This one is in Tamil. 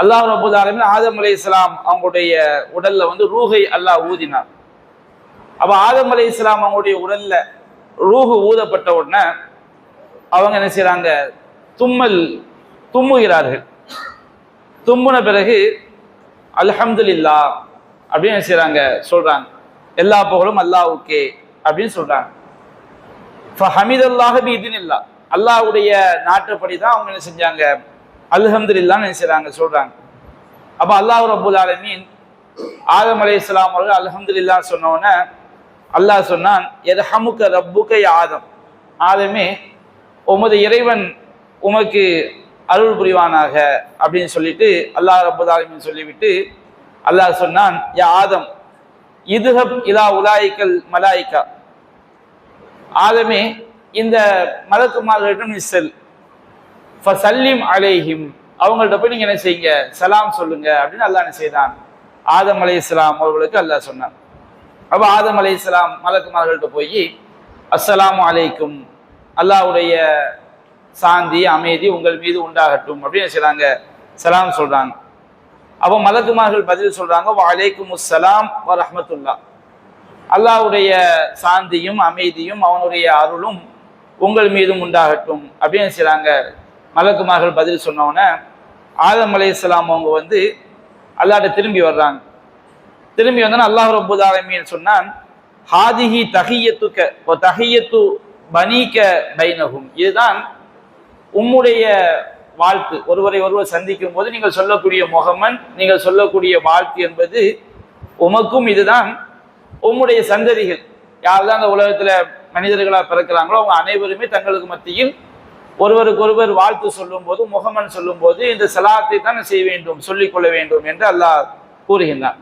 அல்லாஹ் ரபுல் ஆலமின் ஆதம் அலி இஸ்லாம் அவங்களுடைய உடல்ல வந்து ரூஹை அல்லாஹ் ஊதினார். அப்ப ஆதம் அலி இஸ்லாம் அவங்களுடைய உடல்ல ரூஹு ஊதப்பட்ட உடனே அவங்க என்ன செய்யறாங்க தும்மல் தும்முகிறார்கள். தும்முன பிறகு அல்ஹம்துல்லா அப்படின்னு என்ன செய்யறாங்க சொல்றாங்க. எல்லா புகழும் அல்லாஹ்வுக்கே அப்படின்னு சொல்றாங்க. ஃபஹமிதல்லாஹபி இதுன்னு இல்லா அல்லாஹ்வுடைய நாட்டுப்படி தான் அவங்க என்ன செஞ்சாங்க? அல்ஹம்துலில்லான்னு என்ன சொல்றாங்க. அப்ப அல்லாஹ் ரப்பல் ஆலமீன் ஆதம் இஸ்லாம் அவர்கள் அல்ஹம்துலில்லா சொன்ன அல்லாஹ் சொன்னான் எதஹமுக்க ரப்புக்க யா ஆதம். ஆதமே உமது இறைவன் உமக்கு அருள் புரிவானாக. அப்படின்னு சொல்லிட்டு அல்லாஹ் ரப்பல் சொல்லிவிட்டு அல்லாஹ் சொன்னான் யா ஆதம் இதுஹப் இலா உலாய்க்கல் மலாய்க்கா. ஆதமே இந்த மலக்குமார்களிடம் நீ செல். ஃபசல்லிம் அலைஹிம் அவங்கள்ட்ட போய் நீங்கள் என்ன செய்யுங்க? சலாம் சொல்லுங்க. அப்படின்னு அல்லாஹ் என்ன செய்தான்? ஆதம் அலை இஸ்லாம் அவர்களுக்கு அல்லாஹ் சொன்னான். அப்போ ஆதம் அலை இஸ்லாம் மலக்குமார்கள்ட்ட போய் அஸ்ஸலாம் அலைக்கும். அல்லாவுடைய சாந்தி அமைதி உங்கள் மீது உண்டாகட்டும். அப்படின்னு செய்கிறாங்க செய்றாங்க? சலாம் சொல்றாங்க. அப்போ மலக்குமார்கள் பதில் சொல்றாங்க வலைக்கும் அஸ்ஸலாம் வ ரஹமத்துல்லா அல்லாஹ்வுடைய சாந்தியும் அமைதியும் அவனுடைய அருளும் உங்கள் மீதும் உண்டாகட்டும். அப்படின்னு செய்றாங்க? மலக்குமார்கள் பதில் சொன்னோன்னே ஆதம் அலைஹிஸ்ஸலாம் அவங்க வந்து அல்லாட்ட திரும்பி வர்றாங்க. திரும்பி வந்தோன்னா அல்லாஹ் ரப்பல் ஆலமின்னு சொன்னான் ஹாதிஹி தஹியத்துக்க ஓ தஹியத்து பனிக்க பைனகும் இதுதான் உம்முடைய வாழ்த்து. ஒருவரை ஒருவர் சந்திக்கும் போது நீங்கள் சொல்லக்கூடிய முகமன் நீங்கள் சொல்லக்கூடிய வாழ்த்து என்பது உமக்கும் இதுதான். உம்முடைய சந்ததிகள் யாரெல்லாம் அந்த உலகத்தில் மனிதர்களாக பிறக்கிறாங்களோ அவங்க அனைவருமே தங்களுக்கு மத்தியில் ஒருவருக்கு ஒருவர் வாழ்த்து சொல்லும் போது முகமன் சொல்லும் போது இந்த சலாத்தை தான் செய்ய வேண்டும் சொல்லிக் கொள்ள வேண்டும் என்று அல்லாஹ் கூறுகின்றான்.